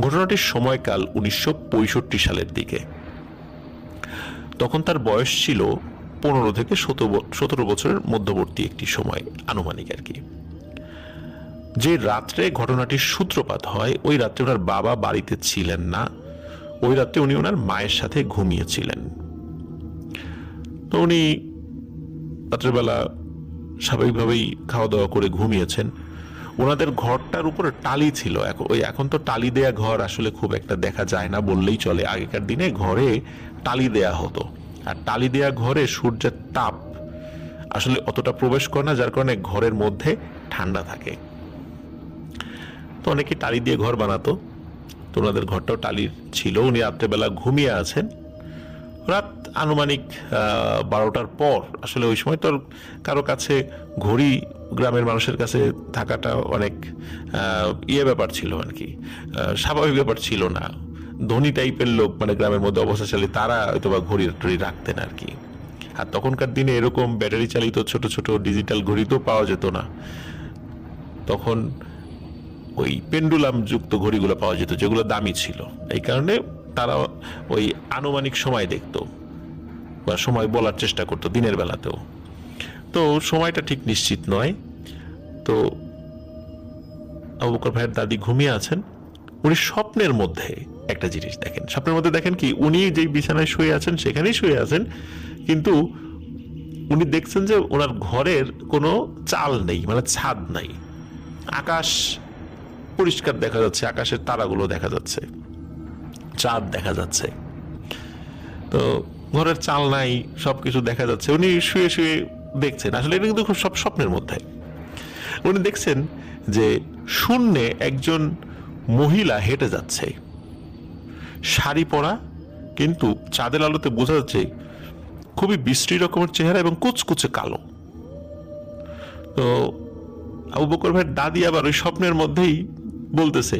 ঘটনাটির সময়কাল উনিশশো পঁয়ষট্টি সালের দিকে। তখন তার বয়স ছিল পনেরো থেকে সতেরো বছরের মধ্যবর্তী একটি সময়, আনুমানিক আর কি। যে রাত্রে ঘটনাটির সূত্রপাত হয়, ওই রাত্রে ওনার বাবা বাড়িতে ছিলেন না। ওই রাত্রে উনি ওনার মায়ের সাথে ঘুমিয়েছিলেন। তো উনি রাত্রেবেলা স্বাভাবিকভাবেই খাওয়া দাওয়া করে ঘুমিয়েছেন। ওনাদের ঘরটার উপরে টালি ছিল। ওই এখন তো টালি দেয়া ঘর আসলে খুব একটা দেখা যায় না বললেই চলে। আগেকার দিনে ঘরে টালি দেয়া হতো। আর টালি দেয়া ঘরে সূর্যের তাপ আসলে অতটা প্রবেশ করে না, যার কারণে ঘরের মধ্যে ঠান্ডা থাকে। তো অনেকে টালি দিয়ে ঘর বানাতো। তো ওনাদের ঘরটাও টালির ছিল। উনি রাত্রেবেলা ঘুমিয়ে আছেন। রাত আনুমানিক বারোটার পর, আসলে ওই সময় তো কারও কাছে ঘড়ি গ্রামের মানুষের কাছে থাকাটা অনেক ইয়ে ব্যাপার ছিল আর কি। স্বাভাবিক ব্যাপার ছিল না। ধনী টাইপের লোক মানে গ্রামের মধ্যে অবস্থাশালী তারা হয়তো বা ঘড়ি টড়ি রাখতেন আর কি। আর তখনকার দিনে এরকম ব্যাটারি চালিত ছোট ছোট ডিজিটাল ঘড়ি তো পাওয়া যেত না। তখন ওই পেন্ডুলাম যুক্ত ঘড়িগুলো পাওয়া যেত, যেগুলো দামি ছিল। এই কারণে তারা ওই আনুমানিক সময় দেখতো। বা সময় বলার চেষ্টা করতো দিনের বেলাতেও। তো সময়টা ঠিক নিশ্চিত নয়। তো আবু বকর ভাইয়ের দাদি ঘুমিয়ে আছেন। উনি স্বপ্নের মধ্যে একটা জিনিস দেখেন। স্বপ্নের মধ্যে দেখেন কি, উনি যেই বিছানায় শুয়ে আছেন সেখানেই শুয়ে আছেন। কিন্তু উনি দেখছেন যে ওনার ঘরের কোনো চাল নেই মানে ছাদ নাই। আকাশ পরিষ্কার দেখা যাচ্ছে, আকাশের তারাগুলো দেখা যাচ্ছে, চাঁদ দেখা যাচ্ছে। তো ঘরের চাল নাই, সবকিছু দেখা যাচ্ছে। উনি শুয়ে শুয়ে দেখছেন। আসলে এটা কিন্তু খুব সব স্বপ্নের মধ্যে। উনি দেখছেন যে শূন্যে একজন মহিলা হেঁটে যাচ্ছে। শাড়ি পরা, কিন্তু চাঁদের আলোতে বোঝা যাচ্ছে খুবই বিশ্রী রকমের চেহারা এবং কুচকুচে কালো। তো আবু বকর ভাইয়ের দাদি আবার ওই স্বপ্নের মধ্যেই বলতেছে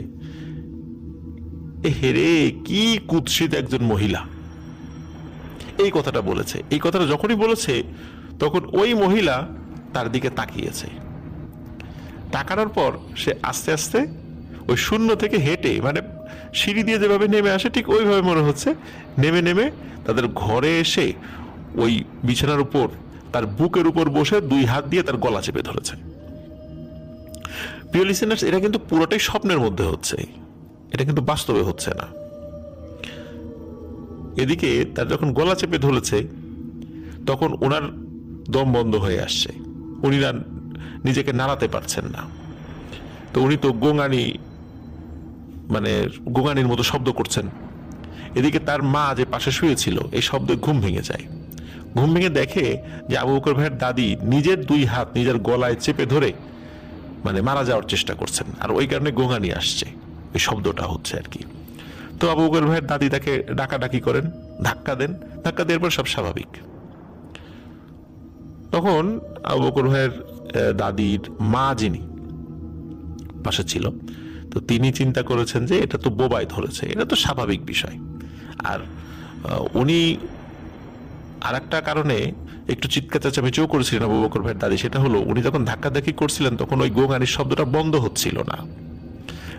হেরে কি কুৎসিত একজন মহিলা। এই কথাটা বলেছে। এই কথাটা যখনই বলেছে, তখন ওই মহিলা তার দিকে তাকিয়েছে। তাকানোর পর সে আস্তে আস্তে ওই শূন্য থেকে হেঁটে মানে সিঁড়ি দিয়ে যেভাবে নেমে আসে, ঠিক ওইভাবে মনে হচ্ছে, নেমে নেমে তাদের ঘরে এসে ওই বিছানার উপর, তার বুকের উপর বসে দুই হাত দিয়ে তার গলা চেপে ধরেছে। প্রিয় লিসেনার্স এটা কিন্তু পুরোটাই স্বপ্নের মধ্যে হচ্ছে। এটা কিন্তু বাস্তবে হচ্ছে না। এদিকে তার যখন গলা চেপে ধরেছে, তখন ওনার দম বন্ধ হয়ে আসছে। উনি না নিজেকে নাড়াতে পারছেন না। তো উনি তো গোঙানি মানে গোঙানির মতো শব্দ করছেন। এদিকে তার মা যে পাশে শুয়েছিল, এই শব্দে ঘুম ভেঙে যায়। ঘুম ভেঙে দেখে যে আবু বকর ভাইয়ের দাদি নিজের দুই হাত নিজের গলায় চেপে ধরে মানে মারা যাওয়ার চেষ্টা করছেন। আর ওই কারণে গোঙানি আসছে। ওই শব্দটা হচ্ছে আর কি। তো আবু বকর ভাইয়ের দাদি তাকে ডাকাডাকি করেন, ধাক্কা দেন। ধাক্কা দেওয়ার পর সব স্বাভাবিক। তখন আবু বকর ভাইয়ের দাদির মা যিনি, পাশে ছিল, তো তিনি চিন্তা করেছেন যে এটা তো বোবায় ধরেছে, এটা তো স্বাভাবিক বিষয়। আর উনি আর একটা কারণে একটু চিৎকার চেঁচামেচিও করেছিলেন আবু বকর ভাইয়ের দাদি, সেটা হলো উনি যখন ধাক্কাধাক্কি করছিলেন, তখন ওই গোগানির শব্দটা বন্ধ হচ্ছিল না।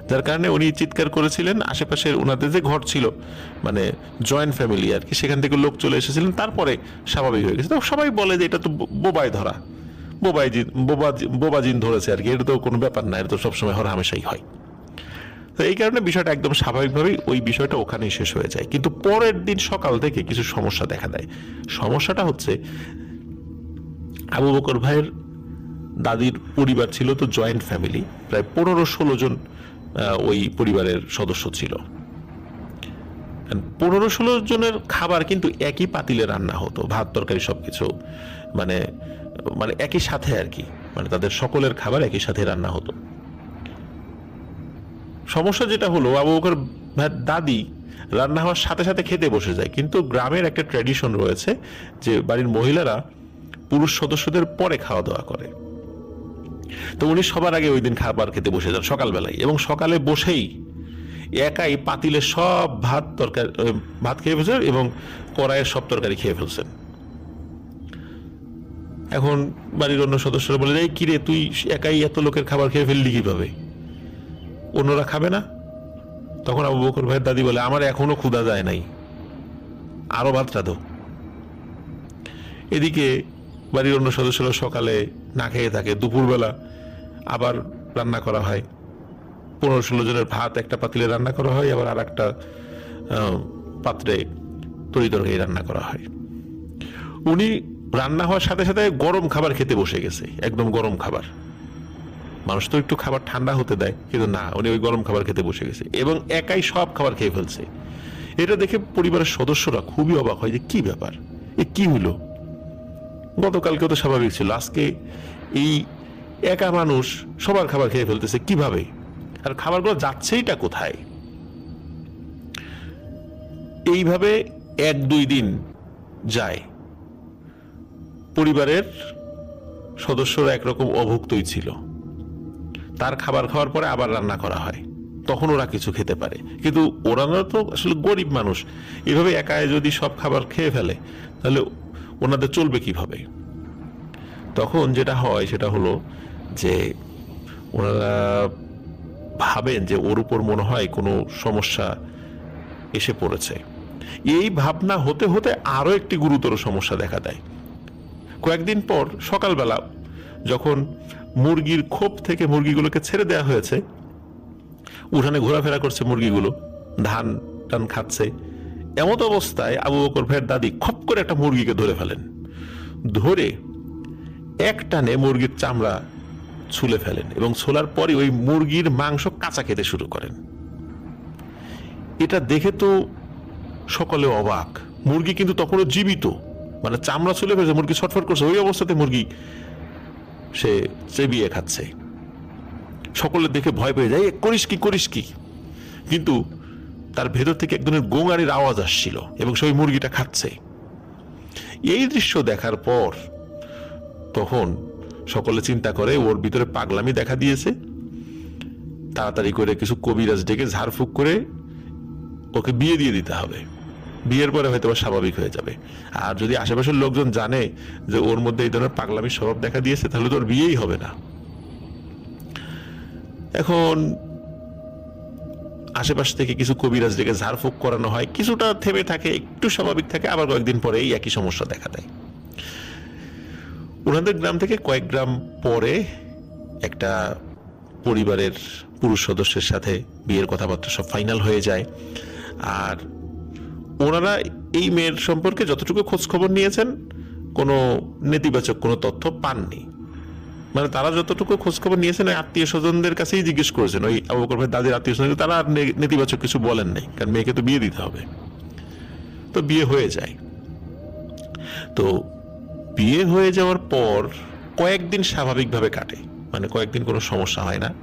যার কারণে উনি চিৎকার করেছিলেন, আশেপাশের ওনাদের যে ঘর ছিল মানে জয়েন্ট ফ্যামিলি আর কি, সেখান থেকে লোক চলে এসেছিলেন, তারপরে স্বাভাবিক হয়ে গেছে। তো সবাই বলে যে এটা তো বোবায় ধরা। বোবাই জিন, বোবা বোবা জিন ধরেছে আর কি, এটা তো কোনো ব্যাপার না, এটা তো সবসময় হর হামেশাই হয়। তো এই কারণে বিষয়টা একদম স্বাভাবিকভাবেই ওই বিষয়টা ওখানেই শেষ হয়ে যায়। কিন্তু পরের দিন সকাল থেকে কিছু সমস্যা দেখা দেয়। সমস্যাটা হচ্ছে, আবু বকর ভাইয়ের দাদির পরিবার ছিল তো জয়েন্ট ফ্যামিলি প্রায় পনেরো ষোলো জন ওই পরিবারের সদস্য ছিল। পনেরো ষোলো জনের খাবার কিন্তু একই পাতিলে রান্না হতো, ভাত, তরকারি সবকিছু। মানে মানে একই সাথে আর কি মানে তাদের সকলের খাবার একই সাথে রান্না হতো। সমস্যা যেটা হলো, আবু বকর দাদি রান্না হওয়ার সাথে সাথে খেতে বসে যায়, কিন্তু গ্রামের একটা ট্র্যাডিশন রয়েছে যে বাড়ির মহিলারা পুরুষ সদস্যদের পরে খাওয়া দাওয়া করে। তো উনি সবার আগে ওই দিন খাবার খেতে বসে যান, সকালবেলায়। এবং সকালে বসেই একাই পাতিলে সব ভাত তরকারি ভাত খেয়ে ফেলছেন এবং কড়াইয়ের সব তরকারি খেয়ে ফেলছেন। এখন বাড়ির অন্য সদস্যরা বলে এই কিরে, তুই একাই এত লোকের খাবার খেয়ে ফেললি কীভাবে? অন্যরা খাবে না? তখন আবু বকর ভাইয়ের দাদি বলে, আমার এখনও ক্ষুধা যায় নাই। আরও ভাত রাঁধো এদিকে বাড়ির অন্য সদস্যরা সকালে না খেয়ে থাকে, দুপুরবেলা আবার রান্না করা হয়। পনেরো ষোলো জনের ভাত একটা পাতিলে রান্না করা হয়, আবার আর একটা পাত্রে তরি তরকারি রান্না করা হয়। উনি রান্না হওয়ার সাথে সাথে গরম খাবার খেতে বসে গেছে, একদম গরম খাবার। মানুষ তো একটু খাবার ঠান্ডা হতে দেয়, কিন্তু না, উনি ওই গরম খাবার খেতে বসে গেছে এবং একাই সব খাবার খেয়ে ফেলছে। এটা দেখে পরিবারের সদস্যরা খুবই অবাক হয় যে কি ব্যাপার? এ কি হলো? গতকালকেও তো স্বাভাবিক ছিল, আজকে এই একা মানুষ সবার খাবার খেয়ে ফেলতেছে, কীভাবে? আর খাবারগুলো যাচ্ছেইটা কোথায়? এইভাবে এক দুই দিন যায়। পরিবারের সদস্যরা একরকম অভুক্তই ছিল। তার খাবার খাওয়ার পরে আবার রান্না করা হয়। তখন ওরা কিছু খেতে পারে। কিন্তু ওরা তো আসলে গরিব মানুষ। এভাবে একাই যদি সব খাবার খেয়ে ফেলে, তাহলে ওনাদের চলবে কীভাবে? তখন যেটা হয় সেটা হলো যে ওনারা ভাবেন যে ওর উপর মনে হয় কোনো সমস্যা এসে পড়েছে। এই ভাবনা হতে হতে আরও একটি গুরুতর সমস্যা দেখা দেয়। কয়েকদিন পর সকালবেলা যখন মুরগির খোপ থেকে মুরগিগুলোকে ছেড়ে দেওয়া হয়েছে, উঠানে ঘোরাফেরা করছে মুরগিগুলো, ধান টান খাচ্ছে, এমত অবস্থায় আবু বকর ভাইয়ের দাদি খপ করে একটা মুরগিকে ধরে ফেলেন। ধরে এক টানে মুরগির চামড়া ছুলে ফেলেন এবং ছোলার পরে ওই মুরগির মাংস কাঁচা খেতে শুরু করেন। এটা দেখে তো সকলে অবাক। মুরগি কিন্তু তখনও জীবিত। মানে চামড়া ছুলে ফেলেছে মুরগি ছটফট করছে ওই অবস্থাতে মুরগি সে চেবিয়ে খাচ্ছে। সকলে দেখে ভয় পেয়ে যায় "এ, করিস কি করিস কি? কিন্তু তার ভেতর থেকে একজনের গোঙানির আওয়াজ আসছিল এবং সেই মুরগিটা খাচ্ছে। এই দৃশ্য দেখার পর তখন সকলে চিন্তা করে, ওর ভিতরে পাগলামি দেখা দিয়েছে। তাড়াতাড়ি করে কিছু কবিরাজ ডেকে ঝাড়ফুঁক করে ওকে বিয়ে দিয়ে দিতে হবে। বিয়ের পরে হয়তো স্বাভাবিক হয়ে যাবে। আর যদি আশেপাশের লোকজন জানে যে ওর মধ্যে এই ধরনের পাগলামির স্বভাব দেখা দিয়েছে, তাহলে তো ওর বিয়েই হবে না। এখন আশেপাশ থেকে কিছু কবিরাজ ডেকে ঝাড়ফুঁক করানো হয়। কিছুটা থেমে থাকে, একটু স্বাভাবিক থাকে, আবার কয়েকদিন পরে এই একই সমস্যা দেখা দেয়। ওনাদের গ্রাম থেকে কয়েক গ্রাম পরে একটা পরিবারের পুরুষ সদস্যের সাথে বিয়ের কথাবার্তা সব ফাইনাল হয়ে যায়। আর ওনারা এই মেয়ের সম্পর্কে যতটুকু খোঁজ খবর নিয়েছেন, কোনো নেতিবাচক কোনো তথ্য পাননি। মানে তারা যতটুকু খোঁজ খবর নিয়েছেন, ওই আত্মীয় স্বজনদের কাছেই জিজ্ঞেস করেছেন। ওই আবু বকর ভাই দাদির আত্মীয় স্বজন তারা আর নেতিবাচক কিছু বলেন নাই, কারণ মেয়েকে তো বিয়ে দিতে হবে। তো বিয়ে হয়ে যায়। তো বিয়ে হয়ে যাওয়ার পর কয়েকদিন স্বাভাবিকভাবে কাটে। মানে কয়েকদিন কোনো সমস্যা হয় না।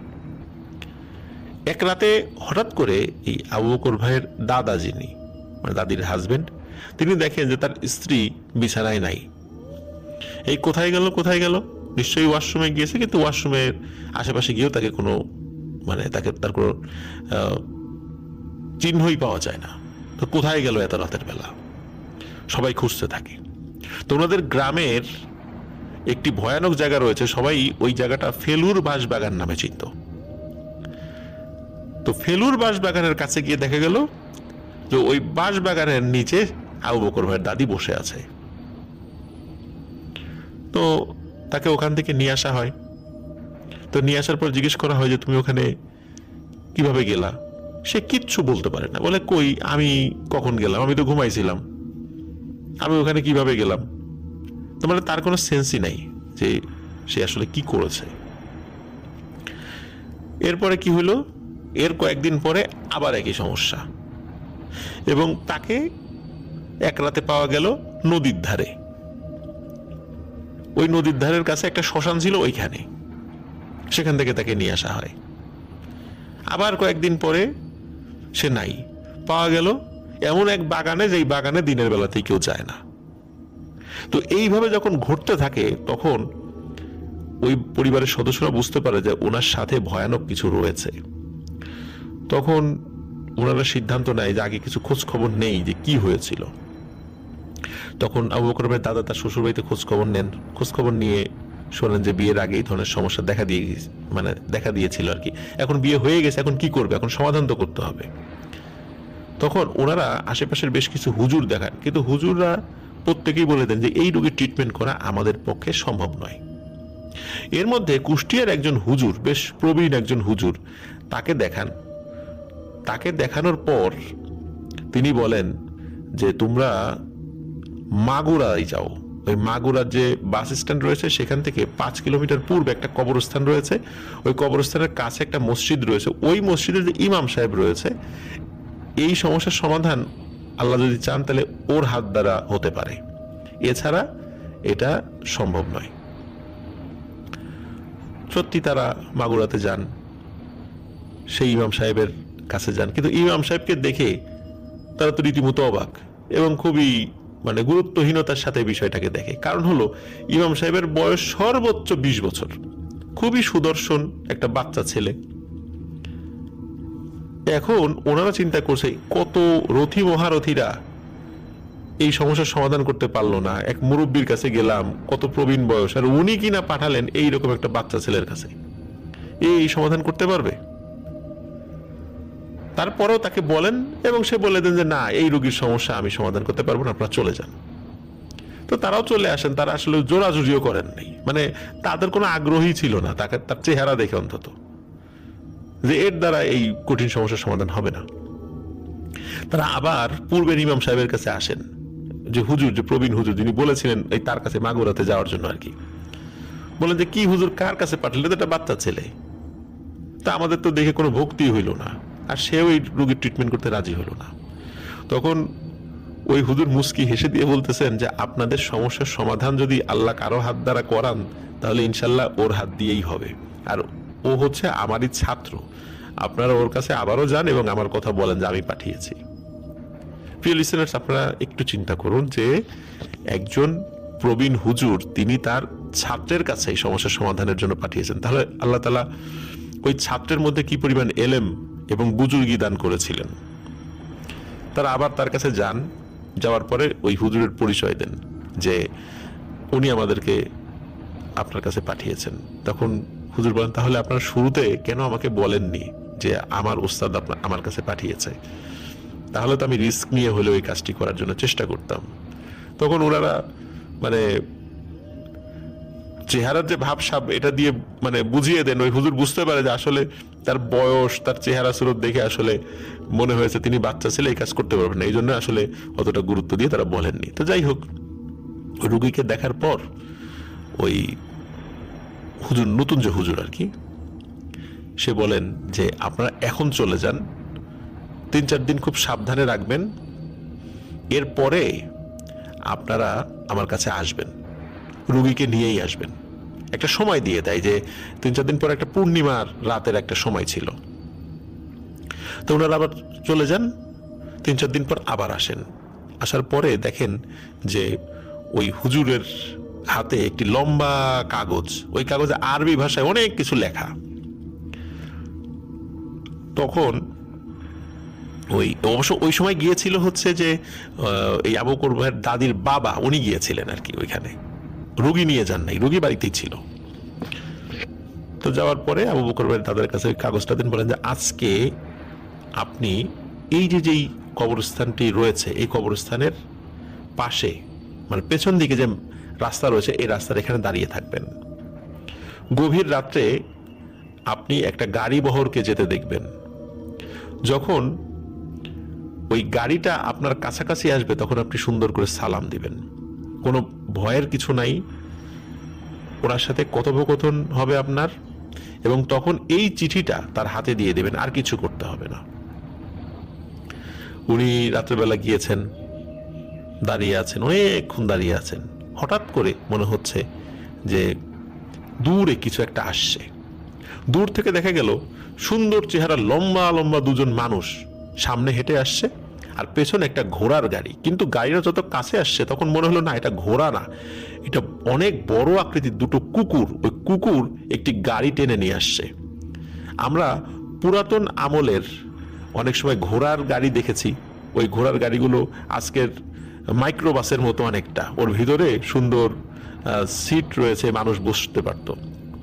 এক রাতে হঠাৎ করে এই আবু বকর ভাইয়ের দাদা যিনি মানে দাদির হাজবেন্ড তিনি দেখেন যে তার স্ত্রী বিছানায় নাই। এই কোথায় গেল কোথায় গেল? নিশ্চয়ই ওয়াশরুমে গিয়েছে, কিন্তু ওয়াশরুমের আশেপাশে গিয়েও তাকে কোনো মানে তাকে তার কোনো চিহ্নই পাওয়া যায় না। তো কোথায় গেল এত রাতের বেলা? সবাই খুঁজতে থাকে। তো ওনাদের গ্রামের একটি ভয়ানক জায়গা রয়েছে, সবাই ওই জায়গাটা ফেলুর বাঁশবাগান নামে চিনত। তো ফেলুর বাঁশবাগানের কাছে গিয়ে দেখা গেল যে ওই বাঁশবাগানের নিচে আবু বকর ভাইয়ের দাদি বসে আছে। তো তাকে ওখান থেকে নিয়ে আসা হয়। তো নিয়ে আসার পর জিজ্ঞেস করা হয় যে, তুমি ওখানে কীভাবে গেলা? সে কিচ্ছু বলতে পারে না। বলে, কই, আমি কখন গেলাম? আমি তো ঘুমাইছিলাম। আমি ওখানে কীভাবে গেলাম? তো মানে তার কোনো সেন্সই নাই যে সে আসলে কি করেছে। এরপরে কি হলো? এর কয়েকদিন পরে আবার একই সমস্যা। এবং তাকে এক রাতে পাওয়া গেল নদীর ধারে। ওই নদীর ধারের কাছে একটা শ্মশান ছিল ওইখানে। সেখান থেকে তাকে নিয়ে আসা হয়। আবার কয়েকদিন পরে সে নাই। পাওয়া গেল এমন এক বাগানে যেই বাগানে দিনের বেলাতেই কেউ যায় না। তো এইভাবে যখন ঘটতে থাকে, তখন ওই পরিবারের সদস্যরা বুঝতে পারে যে ওনার সাথে ভয়ানক কিছু রয়েছে। তখন ওনারা সিদ্ধান্ত নেয় যে আগে কিছু খোঁজ খবর নেই যে কি হয়েছিল। তখন আবু দাদা তার শ্বশুর বাড়িতে খোঁজ খবর নেন। খোঁজ খবর নিয়ে শোনেন যে বিয়ের আগে এই ধরনের সমস্যা দেখা দিয়ে মানে দেখা দিয়েছিল আর কি। এখন বিয়ে হয়ে গেছে, এখন কি করবে? এখন সমাধান তো করতে হবে। তখন ওনারা আশেপাশের বেশ কিছু হুজুর দেখান। কিন্তু হুজুররা প্রত্যেকেই বলে দেন যে, এই রোগীর ট্রিটমেন্ট করা আমাদের পক্ষে সম্ভব নয়। এর মধ্যে কুষ্টিয়ার একজন হুজুর, বেশ প্রবীণ একজন হুজুর, তাকে দেখান। তাকে দেখানোর পর তিনি বলেন যে, তোমরা মাগুরায় যাও। ওই মাগুরার যে বাস স্ট্যান্ড রয়েছে, সেখান থেকে পাঁচ কিলোমিটার পূর্বে একটা কবরস্থান রয়েছে। ওই কবরস্থানের কাছে একটা মসজিদ রয়েছে। ওই মসজিদের যে ইমাম সাহেব রয়েছে এই সমস্যার সমাধান আল্লাহ যদি চান, তাহলে ওর হাত দ্বারা হতে পারে। এছাড়া এটা সম্ভব নয়। সত্যি তারা মাগুরাতে যান, সেই ইমাম সাহেবের কাছে যান। কিন্তু ইমাম সাহেবকে দেখে তারা তো রীতিমতো অবাক এবং খুবই মানে গুরুত্বহীনতার সাথে বিষয়টাকে দেখে। কারণ হলো, ইমাম সাহেবের বয়স সর্বোচ্চ বিশ বছর। খুবই সুদর্শন একটা বাচ্চা ছেলে। এখন ওনারা চিন্তা করছে, কত রথী মহারথীরা এই সমস্যার সমাধান করতে পারল না। এক মুরব্বীর কাছে গেলাম, কত প্রবীণ বয়স, আর উনি কিনা পাঠালেন এই রকম একটা বাচ্চা ছেলের কাছে। এই সমাধান করতে পারবে? তারপরেও তাকে বলেন এবং সে বলে দেন যে, না, এই রোগীর সমস্যা আমি সমাধান করতে পারব না, আপনারা চলে যান। তো তারাও চলে আসেন, তারা আসলে জোরাজুরিও করেন নাই মানে তাদের কোনো আগ্রহী ছিল না, তাকে তার চেহারা দেখে অন্তত। যে এর দ্বারা এই কঠিন সমস্যার সমাধান হবে না। তারা আবার পূর্বের ইমাম সাহেবের কাছে আসেন। যে হুজুর, যে প্রবীণ হুজুর, যিনি বলেছিলেন এই তার কাছে মাগুরাতে যাওয়ার জন্য আর কি। বলেন যে, কি হুজুর, কার কাছে পাঠালে তো একটা বাচ্চা ছেলে। তা আমাদের তো দেখে কোনো ভক্তি হইল না। আর সেও এই রোগীর ট্রিটমেন্ট করতে রাজি হলো না। তখন ওই হুজুর মুস্কি হেসে দিয়ে বলতেছেন যে, আপনাদের সমস্যার সমাধান যদি আল্লাহ কারও হাত দ্বারা করান, তাহলে ইনশাল্লাহ ওর হাত দিয়েই হবে। আর ও হচ্ছে আমারই ছাত্র। আপনারা ওর কাছে আবারও যান এবং আমার কথা বলেন যে আমি পাঠিয়েছি। প্রিয় লিসেনার্স আপনারা একটু চিন্তা করুন যে একজন প্রবীণ হুজুর, তিনি তার ছাত্রের কাছে এই সমস্যার সমাধানের জন্য পাঠিয়েছেন। তাহলে আল্লাহ তালা ওই ছাত্রের মধ্যে কি পরিমাণ এলেম এবং বুজুর্গি দান করেছিলেন? তারা আবার তার কাছে যান, যাওয়ার পরে ওই হুজুরের পরিচয় দেন যে উনি আমাদেরকে আপনার কাছে পাঠিয়েছেন। তখন হুজুর বলেন, তাহলে আপনার শুরুতে কেন আমাকে বলেননি যে আমার ওস্তাদ আপনার, আমার কাছে পাঠিয়েছে? তাহলে তো আমি রিস্ক নিয়ে হলেও এই কাজটি করার জন্য চেষ্টা করতাম। তখন ওনারা মানে চেহারার যে ভাবসাব, এটা দিয়ে মানে বুঝিয়ে দেন। ওই হুজুর বুঝতে পারে যে আসলে তার বয়স, তার চেহারা সুরত দেখে আসলে মনে হয়েছে তিনি বাচ্চা ছেলে, এই কাজ করতে পারবেন না। এই জন্য আসলে অতটা গুরুত্ব দিয়ে তারা বলেননি। তো যাই হোক, রুগীকে দেখার পর ওই হুজুর, নতুন যে হুজুর আর কি, সে বলেন যে আপনারা এখন চলে যান, তিন চার দিন খুব সাবধানে রাখবেন, এরপরে আপনারা আমার কাছে আসবেন, রুগীকে নিয়েই আসবেন। একটা সময় দিয়ে দেয় যে তিন চার দিন পর একটা পূর্ণিমার রাতের একটা সময় ছিল। তো ওনারা আবার চলে যান, তিন চার দিন পর আবার আসেন। আসার পরে দেখেন যে ওই হুজুরের হাতে একটি লম্বা কাগজ। ওই কাগজে আরবি ভাষায় অনেক কিছু লেখা। তখন ওই, অবশ্য ওই সময় গিয়েছিল হচ্ছে যে এই আবু কোরবাহের দাদির বাবা, উনি গিয়েছিলেন আর কি ওইখানে। রুগী নিয়ে যান নাই, রুগী বাড়িতেই ছিল। তো যাওয়ার পরে আবু বকর দাদার কাছে ওই কাগজটা দিন, বলেন যে, আজকে আপনি এই যে যেই কবরস্থানটি রয়েছে, এই কবরস্থানের পাশে মানে পেছন দিকে যে রাস্তা রয়েছে, এই রাস্তার এখানে দাঁড়িয়ে থাকবেন। গভীর রাত্রে আপনি একটা গাড়ি বহরকে যেতে দেখবেন। যখন ওই গাড়িটা আপনার কাছাকাছি আসবে, তখন আপনি সুন্দর করে সালাম দিবেন। কোনো ভয়ের কিছু নাই। ওনার সাথে কথোপকথন হবে আপনার এবং তখন এই চিঠিটা তার হাতে দিয়ে দেবেন, আর কিছু করতে হবে না। উনি রাত্রেবেলা গিয়েছেন, দাঁড়িয়ে আছেন, অনেকক্ষণ দাঁড়িয়ে আছেন। হঠাৎ করে মনে হচ্ছে যে দূরে কিছু একটা আসছে। দূর থেকে দেখা গেল সুন্দর চেহারা লম্বা লম্বা দুজন মানুষ সামনে হেঁটে আসছে আর পেছনে একটা ঘোড়ার গাড়ি। কিন্তু গাড়িটা যত কাছে আসছে তখন মনে হলো, না, এটা ঘোড়া না। এটা অনেক বড় আকৃতির দুটো কুকুর। ওই কুকুর একটি গাড়ি টেনে নিয়ে আসছে। আমরা পুরাতন আমলের অনেক সময় ঘোড়ার গাড়ি দেখেছি। ওই ঘোড়ার গাড়িগুলো আজকের মাইক্রোবাসের মতো অনেকটা। ওর ভিতরে সুন্দর সিট রয়েছে, মানুষ বসতে পারত।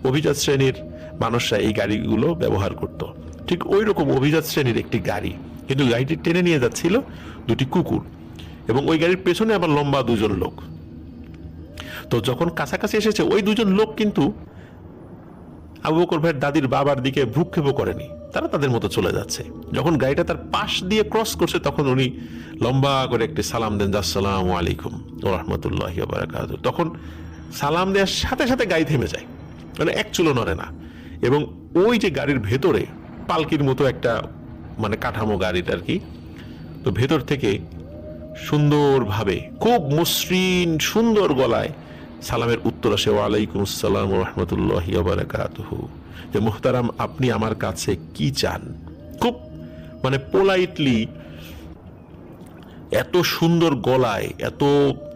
অভিজাত শ্রেণির মানুষরা এই গাড়িগুলো ব্যবহার করত। ঠিক ওই রকম অভিজাত শ্রেণির একটি গাড়ি। কিন্তু গাড়িটি টেনে নিয়ে যাচ্ছিল দুটি কুকুর এবং ওই গাড়ির পেছনে আবার লম্বা দুজন লোক। তো যখন কাছাকাছি এসেছে, ওই দুজন লোক কিন্তু আবু বকর ভাইয়ের দাদির বাবার দিকে ভ্রুক্ষেপও করেনি। তারা তাদের মতো চলে যাচ্ছে। যখন গাড়িটা তার পাশ দিয়ে ক্রস করছে, তখন উনি লম্বা করে একটি সালাম দেন আসসালামু আলাইকুম ও রহমতুল্লাহ তখন সালাম দেওয়ার সাথে সাথে গাড়ি থেমে যায়। মানে এক চুলো নড়ে না। এবং ওই যে গাড়ির ভেতরে পালকির মতো একটা মানে কাঠামো গাড়িটা আর কি, তো ভেতর থেকে সুন্দরভাবে, খুব মসৃণ, সুন্দর গলায় সালামের উত্তর আসে ওয়ালাইকুম আসসালাম রহমতুল্লাহ বারাকাতুহু। যে, মুহতারাম, আপনি আমার কাছে কি চান? খুব মানে পোলাইটলি এত সুন্দর গলায়, এত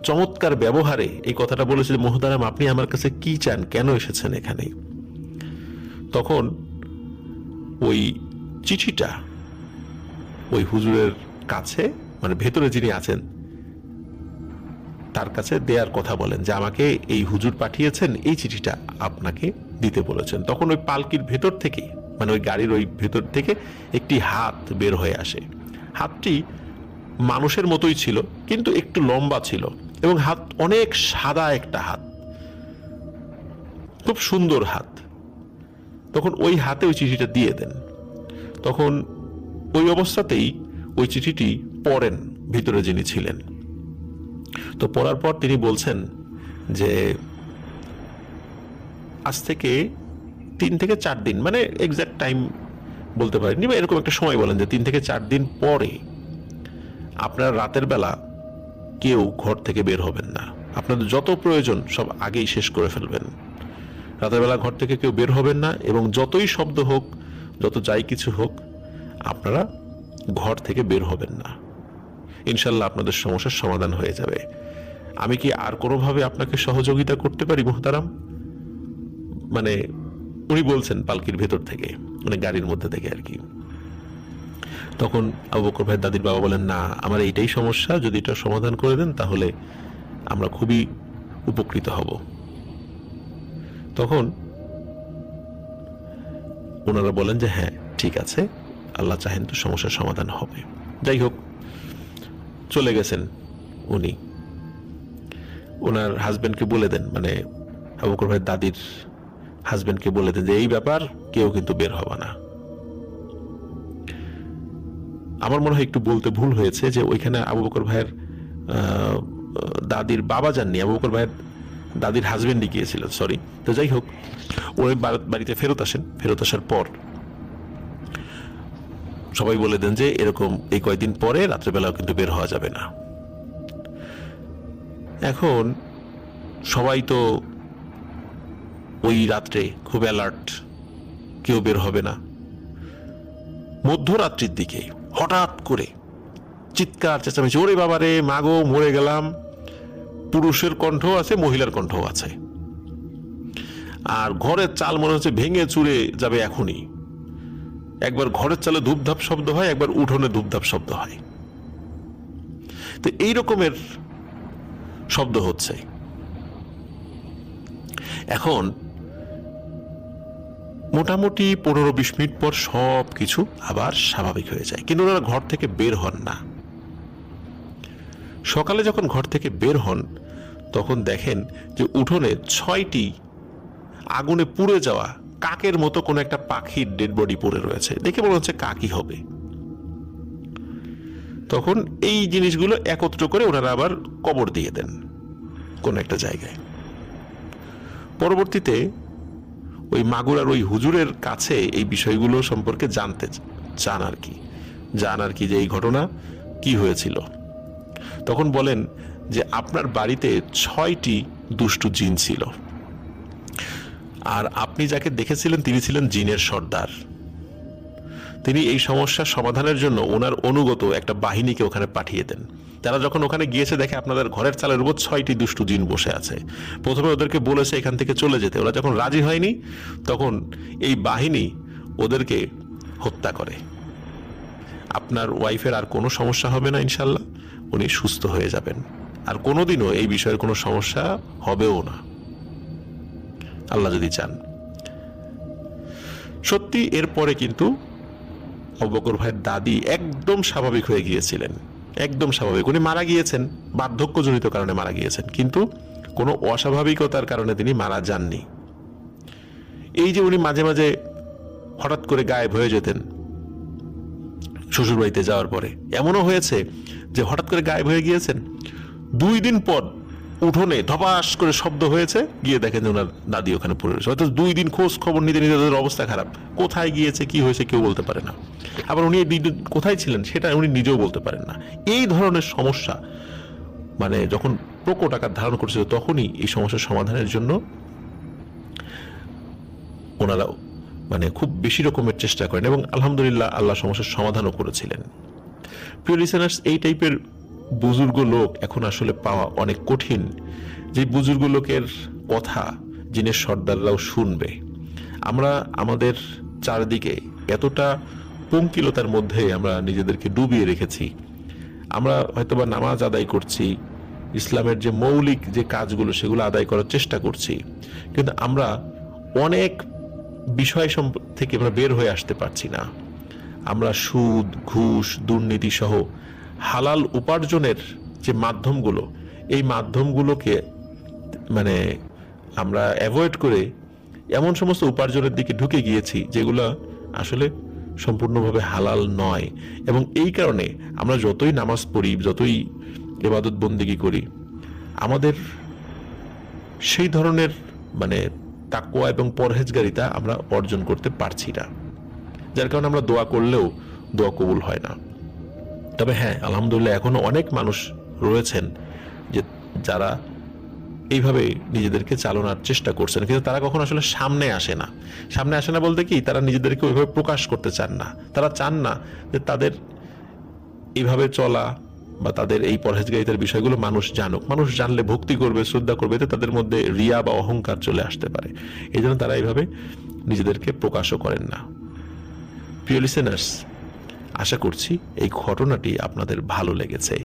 চমৎকার ব্যবহারে এই কথাটা বলেছে যে মোহতারাম, আপনি আমার কাছে কি চান? কেন এসেছেন এখানে? তখন ওই চিঠিটা, ওই হুজুরের কাছে মানে ভেতরে যিনি আছেন, তার কাছে দেয়ার কথা বলেন যে, আমাকে এই হুজুর পাঠিয়েছেন, এই চিঠিটা আপনাকে দিতে বলেছেন। তখন ওই পালকির ভেতর থেকে মানে ওই গাড়ির ওই ভেতর থেকে একটি হাত বের হয়ে আসে। হাতটি মানুষের মতোই ছিল, কিন্তু একটু লম্বা ছিল এবং হাত অনেক সাদা একটা হাত। খুব সুন্দর হাত। তখন ওই হাতে ওই চিঠিটা দিয়ে দেন। তখন ওই অবস্থাতেই ওই চিঠিটি পড়েন ভিতরে যিনি ছিলেন। তো পড়ার পর তিনি বলছেন যে আজ থেকে তিন থেকে চার দিন মানে এক্সাক্ট টাইম বলতে পারেননি বা এরকম একটা সময় বলেন যে তিন থেকে চার দিন পরে আপনার রাতের বেলা কেউ ঘর থেকে বের হবেন না। আপনাদের যত প্রয়োজন সব আগেই শেষ করে ফেলবেন। রাতের বেলা ঘর থেকে কেউ বের হবেন না এবং যতই শব্দ হোক, যত যাই কিছু হোক, আপনারা ঘর থেকে বের হবেন না। ইনশাল্লাহ আপনাদের সমস্যার সমাধান হয়ে যাবে। আমি কি আর কোনোভাবে আপনাকে সহযোগিতা করতে পারি, মোহতারাম? মানে উনি বলছেন পালকির ভেতর থেকে মানে গাড়ির মধ্যে থেকে আর কি। তখন আবু বকর ভাইয়ের দাদির বাবা বলেন, না, আমার এইটাই সমস্যা, যদি এটা সমাধান করে দেন তাহলে আমরা খুবই উপকৃত হব। তখন ওনারা বলেন যে হ্যাঁ ঠিক আছে, আল্লাহ চাহেন তো সমস্যার সমাধান হবে। যাই হোক, চলে গেছেন উনি। ওনার হাজবেন্ডকে বলে দেন মানে আবু বকর ভাইয়ের দাদির হাজবেন্ডকে বলে দেন যে, এই ব্যাপার কেউ কিন্তু বের হবে না। আমার মনে হয় একটু বলতে ভুল হয়েছে যে, ওইখানে আবু বকর ভাইয়ের দাদির বাবা যাননি, আবু বকর ভাইয়ের দাদির হাজবেন্ডই গিয়েছিল, সরি। তো যাই হোক, ওই বাড়িতে ফেরত আসেন। ফেরত আসার পর সবাই বলে দেন যে, এরকম এই কয়েকদিন পরে রাত্রেবেলাও কিন্তু বের হওয়া যাবে না। এখন সবাই তো ওই রাত্রে খুব অ্যালার্ট কেউ বের হবে না। মধ্যরাত্রির দিকে হঠাৎ করে চিৎকার, চেঁচামেচি, ওরে বাবারে, মাগো, মরে গেলাম। পুরুষের কণ্ঠ আছে, মহিলার কণ্ঠ আছে। আর ঘরের চাল মনে হচ্ছে ভেঙে চুরে যাবে এখনই। একবার ঘরের চালে ধূপধাপ শব্দ হয়, একবার উঠোনে ধূপধাপ শব্দ হয়। তো এই রকমের শব্দ হচ্ছে। এখন মোটামুটি পনেরো বিশ মিনিট পর সব কিছু আবার স্বাভাবিক হয়ে যায়। কিন্তু ওনারা ঘর থেকে বের হন না। সকালে যখন ঘর থেকে বের হন, তখন দেখেন যে উঠোনে ছয়টি আগুনে পুড়ে যাওয়া কাকের মতো কোনো একটা পাখির ডেড বডি পড়ে রয়েছে। দেখে মনে হচ্ছে কাকই হবে। তখন এই জিনিসগুলো একত্র করে ওনারা আবার কবর দিয়ে দেন কোন একটা জায়গায়। পরবর্তীতে ওই মাগুরার ওই হুজুরের কাছে এই বিষয়গুলো সম্পর্কে জানতে চান আর কি। জান আর কি যে এই ঘটনা কি হয়েছিল। তখন বলেন যে আপনার বাড়িতে ছয়টি দুষ্টু জিন ছিল। আর আপনি যাকে দেখেছিলেন, তিনি ছিলেন জিনের সর্দার। তিনি এই সমস্যার সমাধানের জন্য ওনার অনুগত একটা বাহিনীকে ওখানে পাঠিয়ে দেন। তারা যখন ওখানে গিয়েছে, দেখে আপনাদের ঘরের চালের উপর ছয়টি দুষ্টু জিন বসে আছে। প্রথমে ওদেরকে বলেছে এখান থেকে চলে যেতে। ওরা যখন রাজি হয়নি, তখন এই বাহিনী ওদেরকে হত্যা করে। আপনার ওয়াইফের আর কোনো সমস্যা হবে না ইনশাল্লাহ উনি সুস্থ হয়ে যাবেন। আর কোনোদিনও এই বিষয়ের কোনো সমস্যা হবেও না। আল্লাহ যদি চান। সত্যি এরপরে কিন্তু অবকর ভাইয়ের দাদি একদম স্বাভাবিক হয়ে গিয়েছিলেন। একদম স্বাভাবিক। উনি মারা গিয়েছেন, বার্ধক্যজনিত কারণে মারা গিয়েছেন, কিন্তু কোনো অস্বাভাবিকতার কারণে তিনি মারা যাননি। এই যে উনি মাঝে মাঝে হঠাৎ করে গায়েব হয়ে যেতেন শ্বশুরবাড়িতে যাওয়ার পরে, এমনও হয়েছে যে হঠাৎ করে গায়েব হয়ে গিয়েছেন, দুই দিন পর উঠোনে ধপাস করে শব্দ হয়েছে, গিয়ে দেখেন যে ওনার দাদি ওখানে পড়ে রয়েছে। হয়তো দুই দিন খোঁজ খবর নিতে নিতে তাদের অবস্থা খারাপ। কোথায় গিয়েছে, কি হয়েছে কেউ বলতে পারে না। আবার উনি কোথায় ছিলেন সেটা উনি নিজেও বলতে পারেন না। এই ধরনের সমস্যা মানে যখন প্রকট আকার ধারণ করছিল তখনই এই সমস্যার সমাধানের জন্য ওনারা মানে খুব বেশি রকমের চেষ্টা করেন এবং আলহামদুলিল্লাহ আল্লাহ সমস্যার সমাধানও করেছিলেন। প্রিয় লিসেনার্স এই টাইপের বুজুর্গ লোক এখন আসলে পাওয়া অনেক কঠিন। যে বুজুর্গ লোকের কথা জিনের সর্দাররাও শুনবে। আমরা আমাদের চারদিকে এতটা পঙ্কিলতার মধ্যে আমরা নিজেদেরকে ডুবিয়ে রেখেছি। আমরা হয়তোবা নামাজ আদায় করছি, ইসলামের যে মৌলিক যে কাজগুলো সেগুলো আদায় করার চেষ্টা করছি, কিন্তু আমরা অনেক বিষয় থেকে আমরা বের হয়ে আসতে পারছি না। আমরা সুদ, ঘুষ, দুর্নীতি সহ হালাল উপার্জনের যে মাধ্যমগুলো, এই মাধ্যমগুলোকে মানে আমরা অ্যাভয়েড করে এমন সমস্ত উপার্জনের দিকে ঢুকে গিয়েছি যেগুলো আসলে সম্পূর্ণভাবে হালাল নয়। এবং এই কারণে আমরা যতই নামাজ পড়ি, যতই এবাদত বন্দিগি করি, আমাদের সেই ধরনের মানে তাকুয়া এবং পরহেজগারিতা আমরা অর্জন করতে পারছি না। যার কারণে আমরা দোয়া করলেও দোয়া কবুল হয় না। তবে হ্যাঁ আলহামদুলিল্লাহ এখনও অনেক মানুষ রয়েছেন যে যারা এইভাবে নিজেদেরকে চালানোর চেষ্টা করছেন। কিন্তু তারা কখনো আসলে সামনে আসে না। সামনে আসে না বলতে কি, তারা নিজেদেরকে ওইভাবে প্রকাশ করতে চান না। তারা চান না যে তাদের এইভাবে চলা বা তাদের এই পরহেজগারিতার বিষয়গুলো মানুষ জানুক। মানুষ জানলে ভক্তি করবে, শ্রদ্ধা করবে, এতে তাদের মধ্যে রিয়া বা অহংকার চলে আসতে পারে। এই জন্য তারা এইভাবে নিজেদেরকে প্রকাশও করেন না। প্রিয় লিসেনার্স আশা করছি এই ঘটনাটি আপনাদের ভালো লেগেছে।